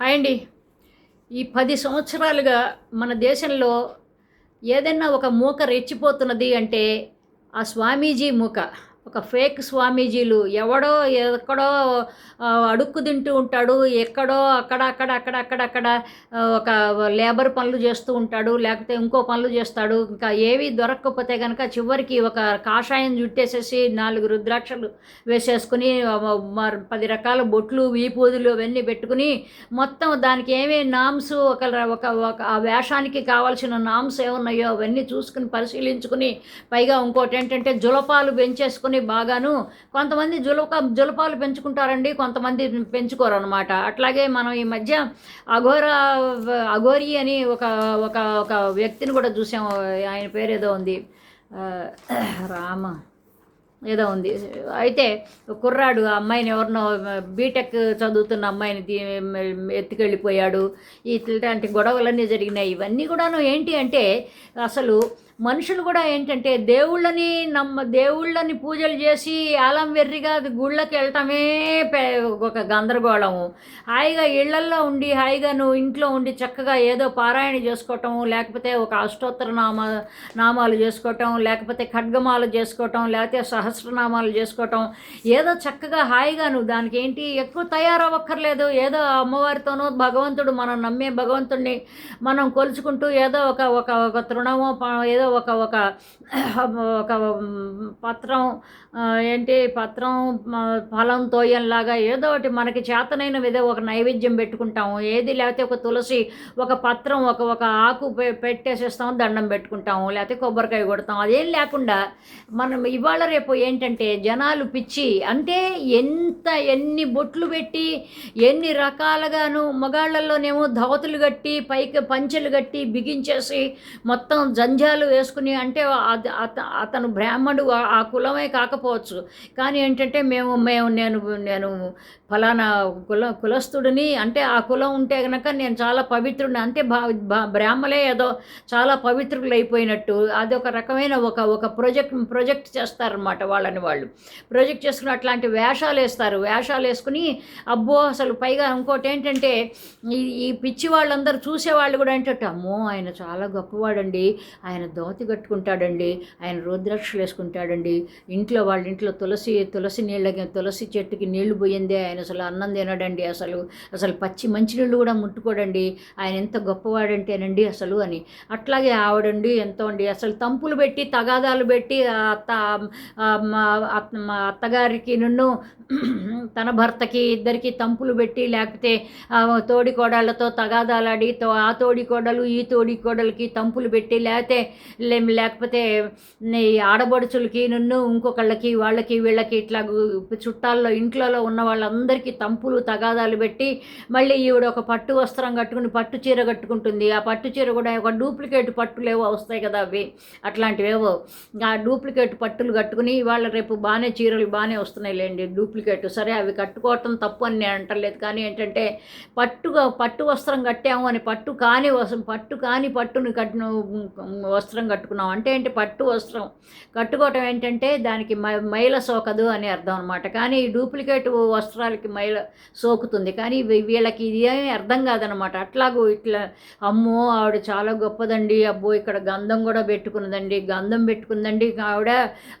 Hi అండి. ఈ పది సంవత్సరాలుగా మన దేశంలో ఏదైనా ఒక మూక రెచ్చిపోతున్నది అంటే ఆ స్వామీజీ మూక. ఒక ఫేక్ స్వామీజీలు ఎవడో ఎక్కడో అడుక్కు తింటూ ఉంటాడు ఎక్కడో అక్కడ అక్కడ అక్కడ అక్కడ అక్కడ ఒక లేబర్ పనులు చేస్తూ ఉంటాడు లేకపోతే ఇంకో పనులు చేస్తాడు. ఇంకా ఏవి దొరకకపోతే కనుక చివరికి ఒక కాషాయం జుట్టేసేసి నాలుగు రుద్రాక్షలు వేసేసుకుని పది రకాల బొట్లు వీపూదులు అవన్నీ పెట్టుకుని మొత్తం దానికి ఏమేమి నామ్స్ ఒక ఒక ఒక ఆ వేషానికి కావాల్సిన నామ్స్ ఏమున్నాయో అవన్నీ చూసుకుని పరిశీలించుకుని పైగా ఇంకోటి ఏంటంటే జులపాలు పెంచేసుకుని బాగాను. కొంతమంది జులక జులపాలు పెంచుకుంటారండి కొంతమంది పెంచుకోరు అనమాట అట్లాగే మనం ఈ మధ్య అఘోర అఘోరి అని ఒక ఒక ఒక వ్యక్తిని కూడా చూసాము ఆయన పేరు ఏదో ఉంది. రామ ఏదో ఉంది. అయితే కుర్రాడు ఆ అమ్మాయిని ఎవరినో బీటెక్ చదువుతున్న అమ్మాయిని ఎత్తుకెళ్ళిపోయాడు. ఇట్లాంటి గొడవలన్నీ జరిగినాయి. ఇవన్నీ కూడాను ఏంటి అంటే అసలు మనుషులు కూడా ఏంటంటే దేవుళ్ళని నమ్మ దేవుళ్ళని పూజలు చేసి ఆలం వెర్రిగా అది గుళ్ళకి వెళ్ళటమే ఒక గందరగోళము. హాయిగా ఇళ్ళల్లో ఉండి హాయిగా నువ్వు ఇంట్లో ఉండి చక్కగా ఏదో పారాయణ చేసుకోవటం లేకపోతే ఒక అష్టోత్తర నామ నామాలు చేసుకోవటం లేకపోతే ఖడ్గమాలు చేసుకోవటం లేకపోతే సహస్రనామాలు చేసుకోవటం ఏదో చక్కగా హాయిగా నువ్వు దానికి ఏంటి ఎక్కువ తయారవ్వక్కర్లేదు. ఏదో అమ్మవారితోనో భగవంతుడు మనం నమ్మే భగవంతుడిని మనం కొలుచుకుంటూ ఏదో ఒక ఒక ఒక తృణమో ఏదో ఒక ఒక ఒక పత్రం ఏంటి పత్రం ఫలం తోయంలాగా ఏదో ఒకటి మనకి చేతనైన ఏదో ఒక నైవేద్యం పెట్టుకుంటాము. ఏది లేకపోతే ఒక తులసి ఒక పత్రం ఒక ఒక ఆకు పె- దండం పెట్టుకుంటాము. లేకపోతే కొబ్బరికాయ కొడతాం అదేం లేకుండా మనం ఇవాళ రేపు ఏంటంటే జనాలు పిచ్చి అంటే ఎంత ఎన్ని బొట్లు పెట్టి ఎన్ని రకాలుగాను మగాళ్ళల్లోనేమో ధవతులు కట్టి పైకి పంచెలు కట్టి బిగించేసి మొత్తం జంజాలు వేసుకుని అంటే అత- అతను బ్రాహ్మడు ఆ- కులమే కాకపోవచ్చు. కానీ ఏంటంటే మేము మేము నేను నేను ఫలానా కుల కులస్తుడిని అంటే ఆ కులం ఉంటే కనుక నేను చాలా పవిత్రుడిని. అంటే భా భా- బ్రాహ్మలే ఏదో చాలా పవిత్రులు అయిపోయినట్టు అది ఒక రకమైన ఒక ఒక ప్రొజెక్ట్ ప్రొజెక్ట్ చేస్తారనమాట వాళ్ళని వాళ్ళు. ప్రొజెక్ట్ చేసుకుని అట్లాంటి వేషాలు వేస్తారు. వేషాలు వేసుకుని అబ్బో అసలు పైగా ఇంకోటి ఏంటంటే ఈ ఈ పిచ్చి వాళ్ళందరూ చూసేవాళ్ళు కూడా ఏంటంటే అమ్మో ఆయన చాలా గొప్పవాడండి. ఆయన దోతి కట్టుకుంటాడండి ఆయన రుద్రాక్షలు వేసుకుంటాడండి. ఇంట్లో వాళ్ళ ఇంట్లో తులసి తులసి నీళ్ళకి తులసి చెట్టుకి నీళ్ళు పోయిందే ఆయన అసలు అన్నం తినడండి అసలు. అసలు పచ్చి మంచినీళ్ళు కూడా ముట్టుకోడండి. ఆయన ఎంత గొప్పవాడంటేనండి అసలు అని. అట్లాగే ఆవిడండి ఎంతో అండి అసలు తంపులు పెట్టి తగాదాలు పెట్టి అత్త మా అత్తగారికి నన్ను తన భర్తకి ఇద్దరికి తంపులు పెట్టి లేకపోతే ఆ తోడి కోడళ్ళతో తగాదాలాడి ఆ తోడి కోడలు ఈ తోడి కోడలకి తంపులు పెట్టి లేకపోతే లే- లేకపోతే నీ ఆడబడుచులకి నన్ను ఇంకొకళ్ళకి వాళ్ళకి వీళ్ళకి ఇట్లా చుట్టాల్లో ఇంట్లో ఉన్న వాళ్ళందరికీ తంపులు తగాదాలు పెట్టి మళ్ళీ ఈవిడ ఒక పట్టు వస్త్రం కట్టుకుని పట్టు చీర కట్టుకుంటుంది. ఆ పట్టు చీర కూడా ఒక డూప్లికేట్ పట్టులేవో వస్తాయి కదా అవి. అట్లాంటివేవో. ఆ డూప్లికేట్ పట్టులు కట్టుకుని వాళ్ళ రేపు బాగానే చీరలు బాగానే వస్తున్నాయి లేండి డూప్లికేట్. సరే అవి కట్టుకోవటం తప్పు అని నేను అంటలేదు. కానీ ఏంటంటే పట్టుగా పట్టు వస్త్రం కట్టాము అని పట్టు కాని వస్త్రం పట్టు కాని పట్టుని కట్టిన వస్త్రం వస్త్రం కట్టుకున్నాం. అంటే ఏంటి? పట్టు వస్త్రం. కట్టుకోవటం ఏంటంటే దానికి మైల సోకదు అని అర్థం అనమాట కానీ డూప్లికేట్ వస్త్రాలకి మైల సోకుతుంది. కానీ వీళ్ళకి ఇది ఏమీ అర్థం కాదనమాట అట్లాగూ ఇట్లా అమ్మో ఆవిడ చాలా గొప్పదండి. అబ్బో ఇక్కడ గంధం కూడా పెట్టుకున్నదండి. గంధం పెట్టుకుందండి. ఆవిడ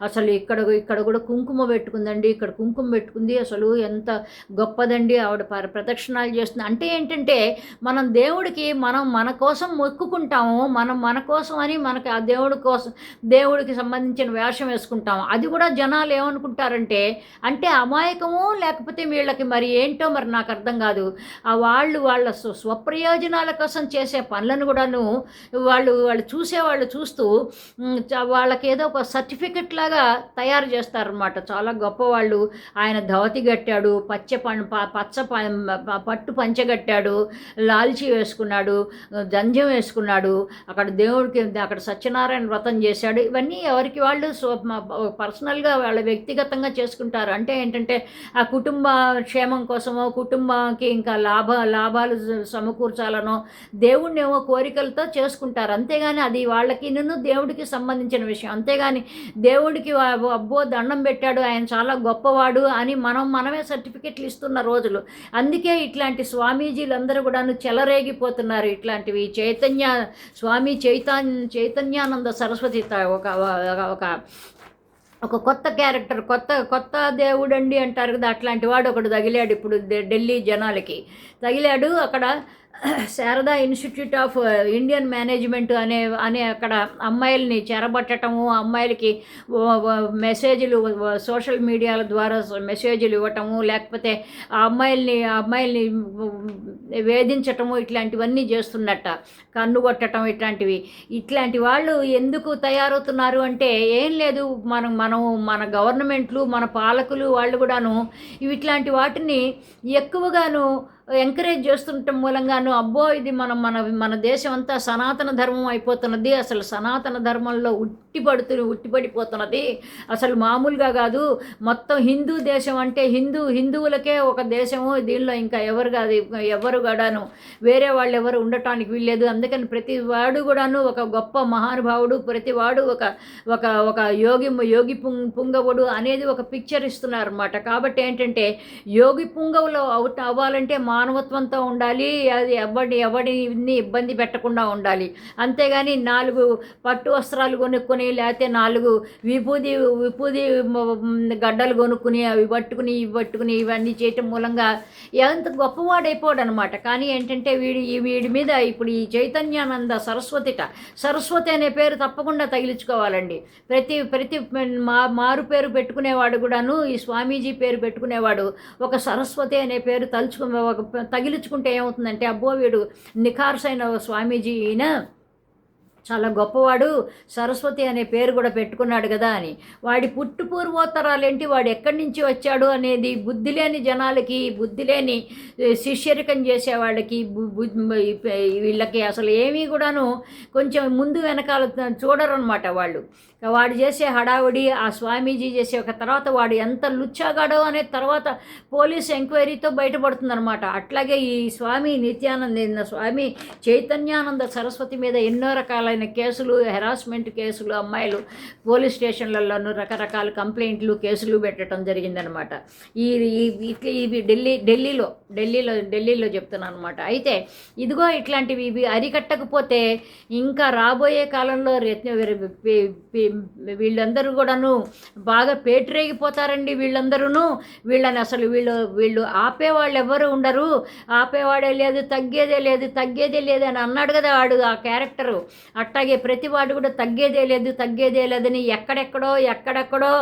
అసలు ఇక్కడ ఇక్కడ కూడా కుంకుమ పెట్టుకుందండి. ఇక్కడ కుంకుమ పెట్టుకుంది. అసలు ఎంత గొప్పదండి. ఆవిడ ప ప్రదక్షిణాలు చేస్తుంది. అంటే ఏంటంటే మనం దేవుడికి మనం మన కోసం మొక్కుకుంటాము. మనం మన కోసం అని మనకు ఆ దేవుడి కోసం దేవుడికి సంబంధించిన వేషం వేసుకుంటాం అది కూడా జనాలు ఏమనుకుంటారంటే అంటే అమాయకము లేకపోతే వీళ్ళకి మరి ఏంటో మరి నాకు అర్థం కాదు. ఆ వాళ్ళు వాళ్ళ స్వ- స్వప్రయోజనాల కోసం చేసే పనులను కూడాను వాళ్ళు వాళ్ళు చూసేవాళ్ళు చూస్తూ వాళ్ళకి ఏదో ఒక సర్టిఫికెట్ లాగా తయారు చేస్తారనమాట చాలా గొప్పవాళ్ళు. ఆయన ధవతి కట్టాడు పచ్చ పం ప- పచ్చ పట్టు పంచగట్టాడు లాల్చి వేసుకున్నాడు జంజం వేసుకున్నాడు. అక్కడ దేవుడికి అక్కడ సత్యనారాయణ వ్రతం చేశాడు. ఇవన్నీ ఎవరికి వాళ్ళు పర్సనల్గా వాళ్ళ వ్యక్తిగతంగా చేసుకుంటారు. అంటే ఏంటంటే ఆ కుటుంబ క్షేమం కోసమో కుటుంబానికి ఇంకా లాభ లాభాలు సమకూర్చాలనో దేవుణ్ణి ఏమో కోరికలతో చేసుకుంటారు. అంతేగాని అది వాళ్ళకి నిన్ను దేవుడికి సంబంధించిన విషయం. అంతేగాని దేవుడికి అబ్బో దండం పెట్టాడు ఆయన చాలా గొప్పవాడు అని మనం మనమే సర్టిఫికెట్లు ఇస్తున్న రోజులు. అందుకే ఇట్లాంటి స్వామీజీలందరూ కూడాను చెలరేగిపోతున్నారు. ఇట్లాంటివి చైతన్య స్వామి చైతన్ చైతన్యానంద సరస్వతి త- ఒక ఒక ఒక కొత్త క్యారెక్టర్ కొత్త కొత్త దేవుడండి అంటారు కదా అట్లాంటి వాడు ఒకడు తగిలాడు ఇప్పుడు ఢిల్లీ జనాలకి. తగిలాడు అక్కడ Sharada institute of Indian management అనే అనే అక్కడ అమ్మాయిల్ని చెరబట్టటము అమ్మాయిలకి మెసేజ్లు సోషల్ మీడియాల ద్వారా మెసేజ్లు ఇవ్వటము లేకపోతే ఆ అమ్మాయిల్ని ఆ అమ్మాయిల్ని వేధించటము ఇట్లాంటివన్నీ చేస్తున్నట్ట. కన్ను కొట్టడం ఇట్లాంటివి. ఇట్లాంటి వాళ్ళు ఎందుకు తయారవుతున్నారు అంటే ఏం లేదు మనం మనం మన గవర్నమెంట్లు మన పాలకులు వాళ్ళు కూడాను ఇట్లాంటి వాటిని ఎక్కువగాను ఎంకరేజ్ చేస్తుండటం మూలంగాను అబ్బో ఇది మనం మన మన దేశం అంతా సనాతన ధర్మం అయిపోతున్నది అసలు సనాతన ధర్మంలో ఉట్టిపడుతు ఉట్టిపడిపోతున్నది. అసలు మామూలుగా కాదు మొత్తం హిందూ దేశం అంటే హిందూ హిందువులకే ఒక దేశము దీనిలో ఇంకా ఎవరు కాదు ఎవరు కూడాను వేరే వాళ్ళు ఎవరు ఉండటానికి వీల్లేదు. అందుకని ప్రతి వాడు కూడాను ఒక గొప్ప మహానుభావుడు ప్రతి వాడు ఒక ఒక ఒక యోగి యోగి పుంగ పుంగవుడు అనేది ఒక పిక్చర్ ఇస్తున్నారు అనమాట కాబట్టి ఏంటంటే యోగి పుంగవులో అవుట్ అవ్వాలంటే మానవత్వంతో ఉండాలి అది ఎవడి ఎవడిని ఇబ్బంది పెట్టకుండా ఉండాలి. అంతేగాని నాలుగు పట్టు వస్త్రాలు కొనుక్కొని లేకపోతే నాలుగు విభూది విభూది గడ్డలు కొనుక్కుని అవి పట్టుకుని ఇవి పట్టుకుని ఇవన్నీ చేయటం మూలంగా ఎంత గొప్పవాడైపోడు అనమాట కానీ ఏంటంటే వీడి వీడి మీద ఇప్పుడు ఈ చైతన్యానంద సరస్వతిట సరస్వతి అనే పేరు తప్పకుండా తగిలించుకోవాలండి. ప్రతి ప్రతి మా మారు పేరు పెట్టుకునేవాడు కూడాను ఈ స్వామీజీ పేరు పెట్టుకునేవాడు ఒక సరస్వతి అనే పేరు తలుచుకు ఒక తగిలించుకుంటే ఏమవుతుందంటే అబ్బో వీడు నిఖార్సైన స్వామీజీ ఈయన చాలా గొప్పవాడు. సరస్వతి అనే పేరు కూడా పెట్టుకున్నాడు కదా అని. వాడి పుట్టు పూర్వోత్తరాలేంటి? వాడు ఎక్కడి నుంచి వచ్చాడు అనేది బుద్ధి లేని జనాలకి బుద్ధి లేని శిష్యరికం చేసే వాళ్ళకి వీళ్ళకి అసలు ఏమీ కూడాను కొంచెం ముందు వెనకాల చూడరనమాట వాళ్ళు. వాడు చేసే హడావుడి ఆ స్వామీజీ చేసే ఒక తర్వాత వాడు ఎంత లుచ్చాగాడో అనే తర్వాత పోలీస్ ఎంక్వైరీతో బయటపడుతుందనమాట అట్లాగే ఈ స్వామి నిత్యానంద స్వామి చైతన్యానంద సరస్వతి మీద ఎన్నో రకాలైన కేసులు హెరాస్మెంట్ కేసులు అమ్మాయిలు పోలీస్ స్టేషన్లలోనూ రకరకాల కంప్లైంట్లు కేసులు పెట్టడం జరిగిందనమాట. ఈ ఇట్లా ఇవి ఢిల్లీ ఢిల్లీలో ఢిల్లీలో ఢిల్లీలో చెప్తున్నాను అనమాట అయితే ఇదిగో ఇట్లాంటివి ఇవి అరికట్టకపోతే ఇంకా రాబోయే కాలంలో వీళ్ళందరూ కూడాను బాగా పేటరేగిపోతారండి వీళ్ళందరూను. వీళ్ళని అసలు వీళ్ళు వీళ్ళు ఆపేవాళ్ళు ఎవరు ఉండరు. ఆపేవాడే లేదు తగ్గేదే లేదు తగ్గేదే లేదు అని అన్నాడు కదా వాడు ఆ క్యారెక్టరు. ప్రతి వాడు కూడా తగ్గేదే లేదు తగ్గేదే లేదని ఎక్కడెక్కడో ఎక్కడెక్కడో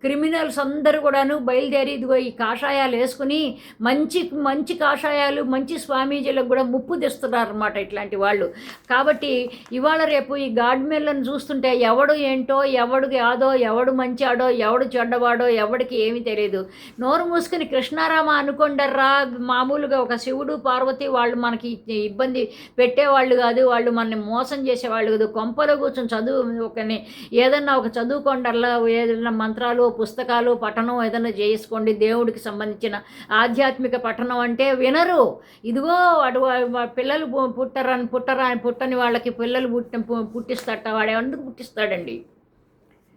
క్రిమినల్స్ అందరూ కూడాను బయలుదేరి ఇదిగో ఈ కాషాయాలు వేసుకుని మంచి మంచి కాషాయాలు మంచి స్వామీజీలకు కూడా ముప్పు తెస్తున్నారు అనమాట ఇట్లాంటి వాళ్ళు. కాబట్టి ఇవాళ రేపు ఈ గాడ్మెన్లను చూస్తుంటే ఎవడు ఏంటో ఎవడు యాదో ఎవడు మంచాడో ఎవడు చెడ్డవాడో ఎవడికి ఏమీ తెలియదు నోరు మూసుకుని కృష్ణారామ అనుకొండర్రా మామూలుగా ఒక శివుడు పార్వతి వాళ్ళు మనకి ఇబ్బంది పెట్టేవాళ్ళు కాదు వాళ్ళు మన మోసం చేసేవాళ్ళు కాదు. కొంపలో కూర్చొని చదువు ఒకని ఏదన్నా ఒక చదువుకోండల్లా ఏదైనా మంత్రాలు పుస్తకాలు పఠనం ఏదైనా చేసుకోండి. దేవుడికి సంబంధించిన ఆధ్యాత్మిక పఠనం అంటే వినరు. ఇదిగో వాడు పిల్లలు పు- పుట్టరని పుట్టరా పుట్టని వాళ్ళకి పిల్లలు పుట్టి పుట్టిస్తాట. వాడు ఎందుకు పుట్టిస్తాడండి?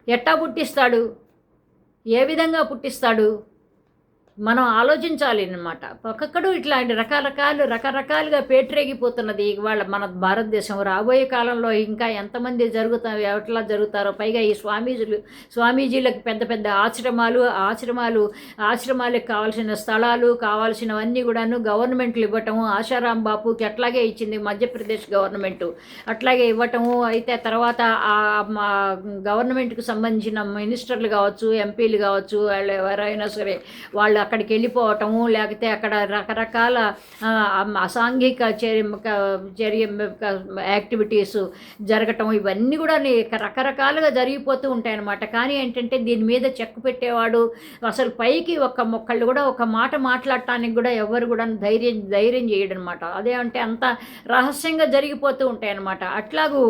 ఎట్టా పుట్టిస్తాడు? ఏ విధంగా పుట్టిస్తాడు? మనం ఆలోచించాలి అన్నమాట. ఒక్కొక్కడు ఇట్లాంటి రకరకాలు రకరకాలుగా పేటరేగిపోతున్నది ఇవాళ మన భారతదేశం. రాబోయే కాలంలో ఇంకా ఎంతమంది జరుగుతారు ఎట్లా జరుగుతారో పైగా ఈ స్వామీజీలు స్వామీజీలకు పెద్ద పెద్ద ఆశ్రమాలు ఆశ్రమాలు ఆశ్రమాలకు కావాల్సిన స్థలాలు కావాల్సినవన్నీ కూడాను గవర్నమెంట్లు ఇవ్వటము ఆశారాం బాపుకి అట్లాగే ఇచ్చింది మధ్యప్రదేశ్ గవర్నమెంట్. అట్లాగే ఇవ్వటము అయితే తర్వాత ఆ మా గవర్నమెంట్కి సంబంధించిన మినిస్టర్లు కావచ్చు ఎంపీలు కావచ్చు వాళ్ళు ఎవరైనా సరే వాళ్ళు అక్కడికి వెళ్ళిపోవటము లేకపోతే అక్కడ రకరకాల అసాంఘిక చర్య చర్య యాక్టివిటీస్ జరగటం ఇవన్నీ కూడా రకరకాలుగా జరిగిపోతూ ఉంటాయన్నమాట. కానీ ఏంటంటే దీని మీద చెక్కు పెట్టేవాడు అసలు పైకి ఒక మొక్కళ్ళు కూడా ఒక మాట మాట్లాడటానికి కూడా ఎవరు కూడా ధైర్యం ధైర్యం చేయడనమాట అదే అంటే అంత రహస్యంగా జరిగిపోతూ ఉంటాయన్నమాట. అట్లాగూ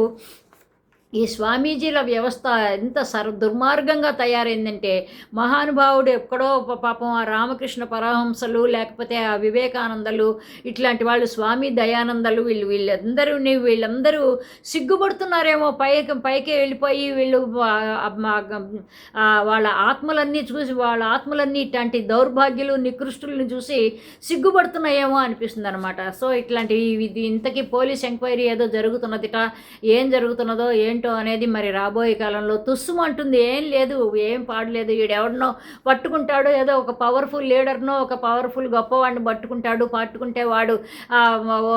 ఈ స్వామీజీల వ్యవస్థ ఎంత సర్ దుర్మార్గంగా తయారైందంటే మహానుభావుడు ఎక్కడో పాపం ఆ రామకృష్ణ పరహంసలు లేకపోతే ఆ వివేకానందలు ఇట్లాంటి వాళ్ళు స్వామి దయానందలు వీళ్ళు వీళ్ళందరూ వీళ్ళందరూ సిగ్గుపడుతున్నారేమో పైకి పైకి వెళ్ళిపోయి వీళ్ళు వాళ్ళ ఆత్మలన్నీ చూసి వాళ్ళ ఆత్మలన్నీ ఇట్లాంటి దౌర్భాగ్యులు నికృష్టులను చూసి సిగ్గుపడుతున్నాయేమో అనిపిస్తుంది అనమాట సో ఇట్లాంటి ఇది ఇంతకీ పోలీస్ ఎంక్వైరీ ఏదో జరుగుతున్నదిట ఏం జరుగుతున్నదో ఏంటో అనేది మరి రాబోయే కాలంలో తుస్సుమంటుంది ఏం లేదు ఏం పాడలేదు. వీడెవడనో పట్టుకుంటాడు ఏదో ఒక పవర్ఫుల్ లీడర్నో ఒక పవర్ఫుల్ గొప్పవాడిని పట్టుకుంటాడు పట్టుకుంటే వాడు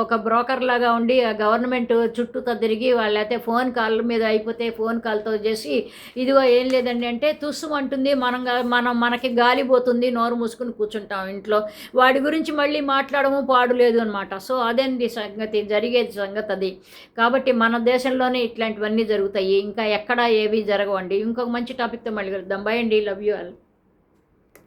ఒక బ్రోకర్ లాగా ఉండి ఆ గవర్నమెంట్ చుట్టూతో తిరిగి వాళ్ళైతే ఫోన్ కాల్ మీద అయిపోతే ఫోన్ కాల్తో చేసి ఇదిగో ఏం లేదండి అంటే తుస్సుమంటుంది మనం మనం మనకి గాలి పోతుంది నోరు మూసుకుని కూర్చుంటాం ఇంట్లో. వాడి గురించి మళ్ళీ మాట్లాడము పాడు లేదు అనమాట సో అదేంటి సంగతి జరిగేది సంగతి అది కాబట్టి మన దేశంలోనే ఇట్లాంటివన్నీ జరుగుతాయి ఇంకా ఎక్కడా ఏవి జరగవండి. ఇంకొక మంచి టాపిక్తో మళ్ళీ కలుద్దాం. బై అండి. Love you all